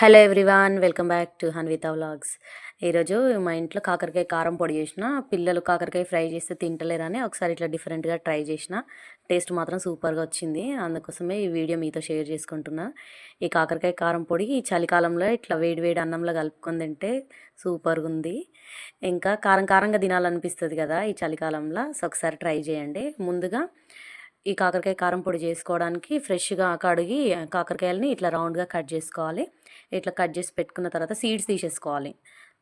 Hello everyone welcome back to Hanvitha vlogs. ఈరోజు మా ఇంట్లో కాకరకాయ కారం పొడి చేసిన. పిల్లలు కాకరకాయ ఫ్రై చేస్తే తింటలేరని ఒకసారి ఇట్లా డిఫరెంట్గా ట్రై చేసిన. టేస్ట్ మాత్రం సూపర్గా వచ్చింది. అందుకోసమే ఈ వీడియో మీతో షేర్ చేసుకుంటున్నా. ఈ కాకరకాయ కారం పొడి ఈ చలికాలంలో ఇట్లా వేడి వేడి అన్నంలో కలుపుకొని తింటే సూపర్గా ఉంది. ఇంకా కారం కారంగా తినాలనిపిస్తుంది కదా ఈ చలికాలంలో. సో ఒకసారి ట్రై చేయండి. ముందుగా ఈ కాకరకాయ కారం పొడి చేసుకోవడానికి ఫ్రెష్గా కడిగి కాకరకాయలని ఇట్లా రౌండ్గా కట్ చేసుకోవాలి. ఇట్లా కట్ చేసి పెట్టుకున్న తర్వాత సీడ్స్ తీసేసుకోవాలి.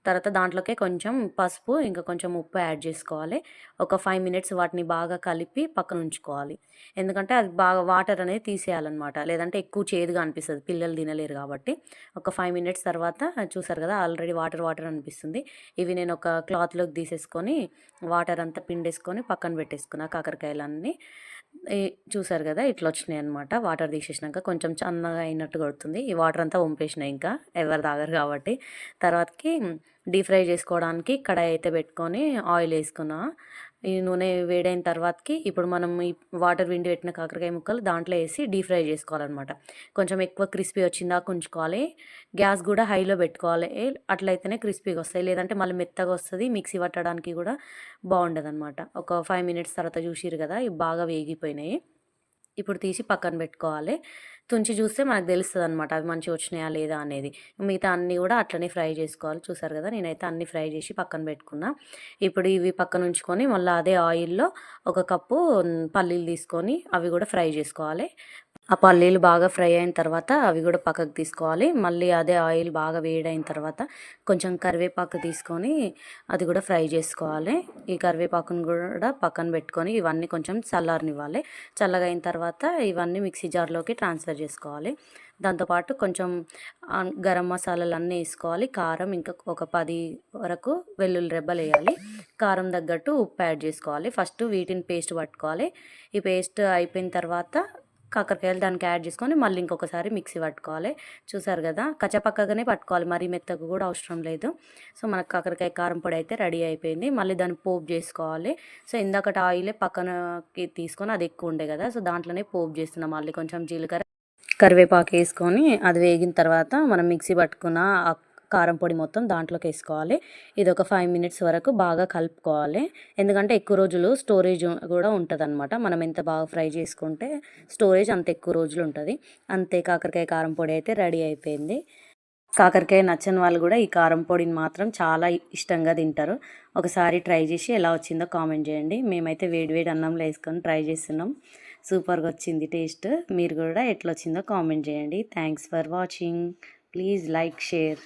తర్వాత దాంట్లోకే కొంచెం పసుపు ఇంకా కొంచెం ఉప్పు యాడ్ చేసుకోవాలి. ఒక ఫైవ్ మినిట్స్ వాటిని బాగా కలిపి పక్కన ఉంచుకోవాలి. ఎందుకంటే అది బాగా వాటర్ అనేది తీసేయాలన్నమాట. లేదంటే ఎక్కువ చేదుగా అనిపిస్తుంది. పిల్లలు తినలేరు కాబట్టి. ఒక ఫైవ్ మినిట్స్ తర్వాత చూసారు కదా ఆల్రెడీ వాటర్ వాటర్ అనిపిస్తుంది. ఇవి నేను ఒక క్లాత్లోకి తీసేసుకొని వాటర్ అంతా పిండేసుకొని పక్కన పెట్టేసుకున్నా కాకరకాయలన్నీ. చూసారు కదా ఇట్లా వచ్చినాయి అనమాట వాటర్ తీసేసినాక కొంచెం చన్నగా అయినట్టు కొడుతుంది. ఈ వాటర్ అంతా వంపేసినాయి ఇంకా ఎవరు తాగరు కాబట్టి. తర్వాతకి డీప్ ఫ్రై చేసుకోవడానికి కడాయి అయితే పెట్టుకొని ఆయిల్ వేసుకున్నా. ఈ నూనె వేడైన తర్వాతకి ఇప్పుడు మనం ఈ వాటర్ విండి పెట్టిన కాకరకాయ ముక్కలు దాంట్లో వేసి డీప్ ఫ్రై చేసుకోవాలన్నమాట. కొంచెం ఎక్కువ క్రిస్పీ వచ్చిందా ఉంచుకోవాలి గ్యాస్ కూడా హైలో పెట్టుకోవాలి. అట్లయితేనే క్రిస్పీగా వస్తాయి. లేదంటే మళ్ళీ మెత్తగా వస్తుంది. మిక్సీ పట్టడానికి కూడా బాగుండదు అనమాట ఒక ఫైవ్ మినిట్స్ తర్వాత చూసిరు కదా ఇవి బాగా వేగిపోయినాయి. ఇప్పుడు తీసి పక్కన పెట్టుకోవాలి. తుంచి చూస్తే మనకు తెలుస్తుంది అనమాట అవి మంచిగా వచ్చినాయా లేదా అనేది. మిగతా అన్నీ కూడా అట్లనే ఫ్రై చేసుకోవాలి. చూసారు కదా నేనైతే అన్ని ఫ్రై చేసి పక్కన పెట్టుకున్నా. ఇప్పుడు ఇవి పక్కన ఉంచుకొని మళ్ళీ అదే ఆయిల్లో ఒక కప్పు పల్లీలు తీసుకొని అవి కూడా ఫ్రై చేసుకోవాలి. ఆ పల్లీలు బాగా ఫ్రై అయిన తర్వాత అవి కూడా పక్కకు తీసుకోవాలి. మళ్ళీ అదే ఆయిల్ బాగా వేడైన తర్వాత కొంచెం కరివేపాకు తీసుకొని అది కూడా ఫ్రై చేసుకోవాలి. ఈ కరివేపాకును కూడా పక్కన పెట్టుకొని ఇవన్నీ కొంచెం చల్లారనివ్వాలి. చల్లగా అయిన తర్వాత ఇవన్నీ మిక్సీ జార్లోకి ట్రాన్స్ఫర్ చేసుకోవాలి. దాంతోపాటు కొంచెం గరం మసాలాలు అన్నీ వేసుకోవాలి. కారం ఇంకా ఒక పది వరకు వెల్లుల్లి రెబ్బలు వేయాలి. కారం తగ్గట్టు ఉప్పు యాడ్ చేసుకోవాలి. ఫస్ట్ వీటిని పేస్ట్ పట్టుకోవాలి. ఈ పేస్ట్ అయిపోయిన తర్వాత కాకరకాయలు దానికి యాడ్ చేసుకొని మళ్ళీ ఇంకొకసారి మిక్సీ పట్టుకోవాలి. చూసారు కదా? కచ్చపక్కగానే పట్టుకోవాలి. మరీ మెత్తకు కూడా అవసరం లేదు. సో మనకు కాకరకాయ కారం పొడి అయితే రెడీ అయిపోయింది. మళ్ళీ దాన్ని పోపు చేసుకోవాలి. సో ఇందాకటి ఆయిలే పక్కనకి తీసుకొని అది ఎక్కువ ఉండే కదా? సో దాంట్లోనే పోపు చేస్తున్నాం. మళ్ళీ కొంచెం జీలకర్ర కరివేపాకు వేసుకొని అది వేగిన తర్వాత మనం మిక్సీ పట్టుకున్న కారం పొడి మొత్తం దాంట్లోకి వేసుకోవాలి. ఇది ఒక ఫైవ్ మినిట్స్ వరకు బాగా కలుపుకోవాలి. ఎందుకంటే ఎక్కువ రోజులు స్టోరేజ్ కూడా ఉంటుందన్నమాట. మనం ఎంత బాగా ఫ్రై చేసుకుంటే స్టోరేజ్ అంత ఎక్కువ రోజులు ఉంటుంది. అంతే కాకరకాయ కారం పొడి అయితే రెడీ అయిపోయింది. కాకరకాయ నచ్చని వాళ్ళు కూడా ఈ కారం పొడిని మాత్రం చాలా ఇష్టంగా తింటారు. ఒకసారి ట్రై చేసి ఎలా వచ్చిందో కామెంట్ చేయండి. మేమైతే వేడివేడి అన్నంలో వేసుకొని ట్రై చేస్తున్నాం. సూపర్గా వచ్చింది టేస్ట్ మీరు కూడా ఎట్లా వచ్చిందో కామెంట్ చేయండి. Thanks for watching please like share